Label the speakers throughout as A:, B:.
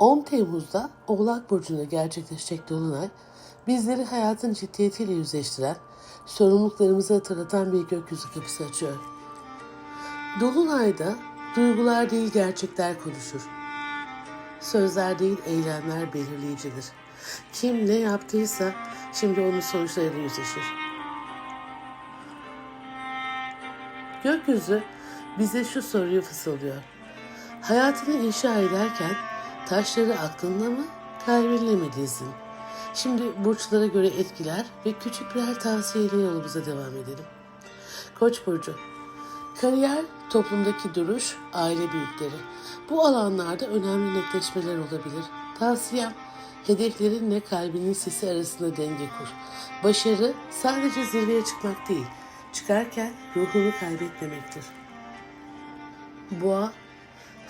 A: 10 Temmuz'da Oğlak Burcu'nda gerçekleşecek Dolunay, bizleri hayatın ciddiyetiyle yüzleştiren, sorumluluklarımızı hatırlatan bir gökyüzü kapısı açıyor. Dolunay'da duygular değil gerçekler konuşur. Sözler değil eylemler belirleyicidir. Kim ne yaptıysa şimdi onun sonuçlarıyla yüzleşir. Gökyüzü bize şu soruyu fısıldıyor. Hayatını inşa ederken taşları aklınla mı, kalbinle mi dizdin? Şimdi burçlara göre etkiler ve küçük birer tavsiyeyle yolumuza devam edelim. Koç burcu. Kariyer, toplumdaki duruş, aile büyükleri. Bu alanlarda önemli netleşmeler olabilir. Tavsiyem hedeflerinle kalbinin sesi arasında denge kur. Başarı sadece zirveye çıkmak değil, çıkarken ruhunu kaybetmemektir. Boğa,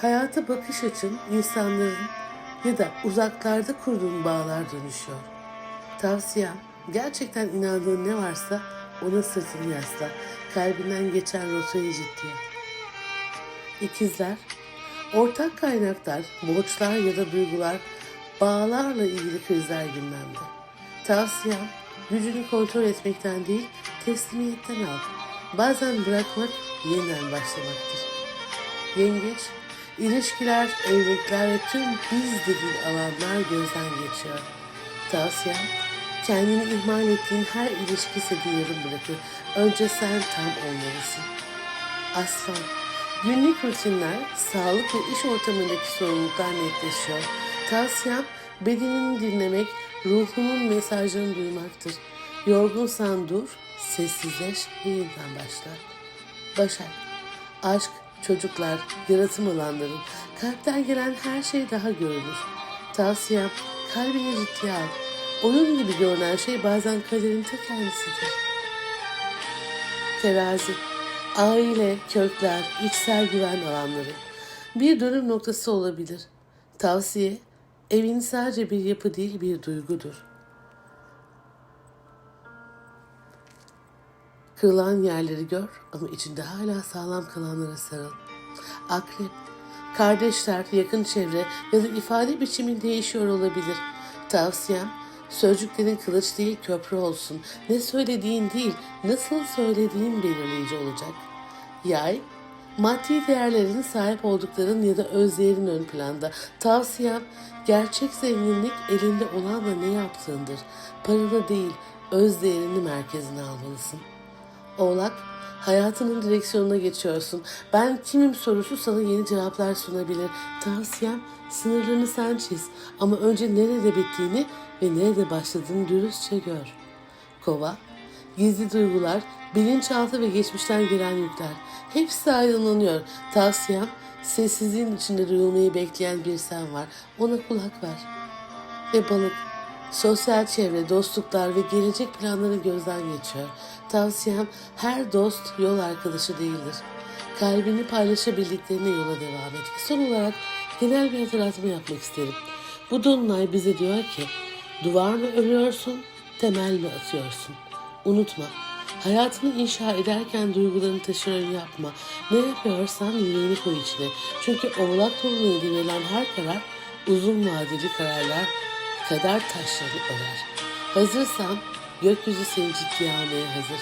A: hayata bakış açın insanların ya da uzaklarda kurduğun bağlar dönüşüyor. Tavsiyem, gerçekten inandığın ne varsa ona sırtını yasla. Kalbinden geçen rotayı ciddiye. İkizler, ortak kaynaklar, borçlar ya da duygular, bağlarla ilgili krizler gündemde. Tavsiyem, gücünü kontrol etmekten değil, teslimiyetten al. Bazen bırakmak yeniden başlamaktır. Yengeç, ilişkiler, evlilikler ve tüm biz dediğin alanlar gözden geçiyor. Tavsiyem, kendini ihmal ettiğin her ilişki seni yarım. Önce sen tam olmalısın. Aslan, günlük rutinler, sağlık ve iş ortamındaki sorumluluklar netleşiyor. Tavsiyem, bedenini dinlemek, ruhunun mesajlarını duymaktır. Yorgunsan dur, sessizleş ve yeniden başla. Başak, aşk, çocuklar, yaratım alanların, kalpten gelen her şey daha görülür. Tavsiyem, kalbini ciddiye al. Oyun gibi görünen şey bazen kaderin ta kendisidir. Terazi, aile, kökler, içsel güven alanları bir dönüm noktası olabilir. Tavsiye, evin sadece bir yapı değil bir duygudur. Kırılan yerleri gör ama içinde hala sağlam kalanlara sarıl. Akrep, kardeşler, yakın çevre ya da ifade biçimin değişiyor olabilir. Tavsiyem, sözcüklerin kılıç değil köprü olsun. Ne söylediğin değil, nasıl söylediğin belirleyici olacak. Yay, maddi değerlerin sahip oldukların ya da özlerin ön planda. Tavsiyem, gerçek zenginlik elinde olanla ne yaptığındır. Paranı değil, öz değerini merkezine almalısın. Oğlak, hayatının direksiyonuna geçiyorsun. Ben kimim sorusu sana yeni cevaplar sunabilir. Tavsiyem sınırlarını sen çiz. Ama önce nerede bittiğini ve nerede başladığını dürüstçe gör. Kova, gizli duygular, bilinçaltı ve geçmişten gelen yükler. Hepsi aydınlanıyor. Tavsiyem sessizliğin içinde duyulmayı bekleyen bir sen var. Ona kulak ver. Ve balık, Sosyal çevre, dostluklar ve gelecek planları gözden geçiyor. Tavsiyem her dost yol arkadaşı değildir. Kalbini paylaşabildiklerine yola devam et. Son olarak genel bir hatırlatma yapmak isterim. Bu dolunay bize diyor ki duvar mı örüyorsun, temel mi atıyorsun? Unutma, hayatını inşa ederken duygularını taşıran yapma. Ne yapıyorsan yüreğini koy içine. Çünkü oğlak dolunayında verilen her karar uzun vadeli kararlar kadar taşları örer. Hazırsan gökyüzü seni ciddiye almaya hazır.